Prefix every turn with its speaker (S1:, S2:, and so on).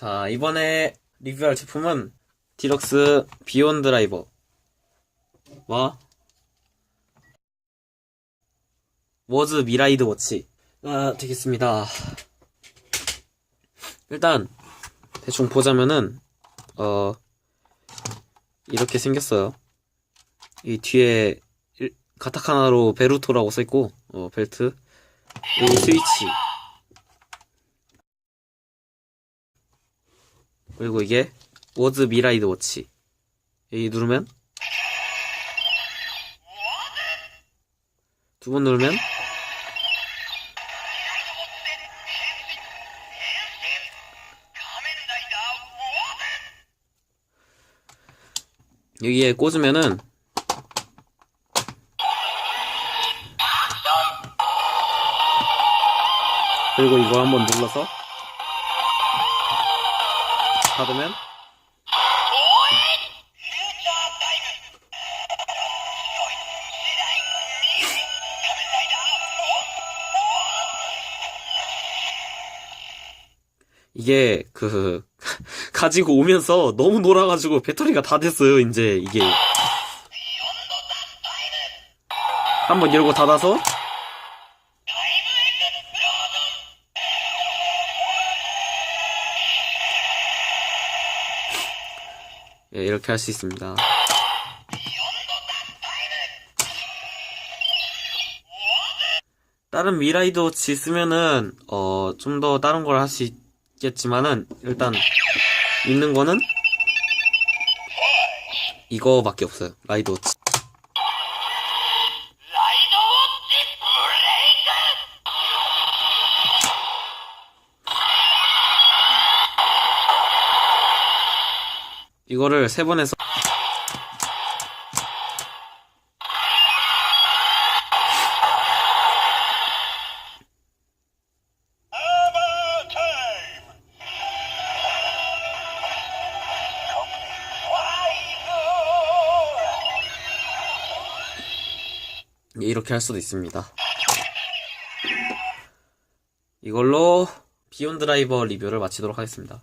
S1: 자, 이번에 리뷰할 제품은 디럭스 비온 드라이버와 워즈 미라이드 워치가 되겠습니다. 일단 대충 보자면은 어 이렇게 생겼어요. 이 뒤에 일- 가타카나로 베루토라고 써있고 어, 벨트 그리고 스위치 그리고 이게 워즈 미라이드 워치. 여기 누르면 두 번 누르면 여기에 꽂으면은 그리고 이거 한번 눌러서 닫으면? 이게 그 가지고 오면서 너무 놀아가지고 배터리가 다 됐어요 이제 이게. 한번 이러고 닫아서 예, 이렇게 할 수 있습니다. 다른 미라이드 워치 쓰면은 어 좀 더 다른 걸 할 수 있겠지만은 일단 있는 거는 이거밖에 없어요. 라이드 워치. 이거를 세 번 해서 이렇게 할 수도 있습니다. 이걸로 비욘 드라이버 리뷰를 마치도록 하겠습니다.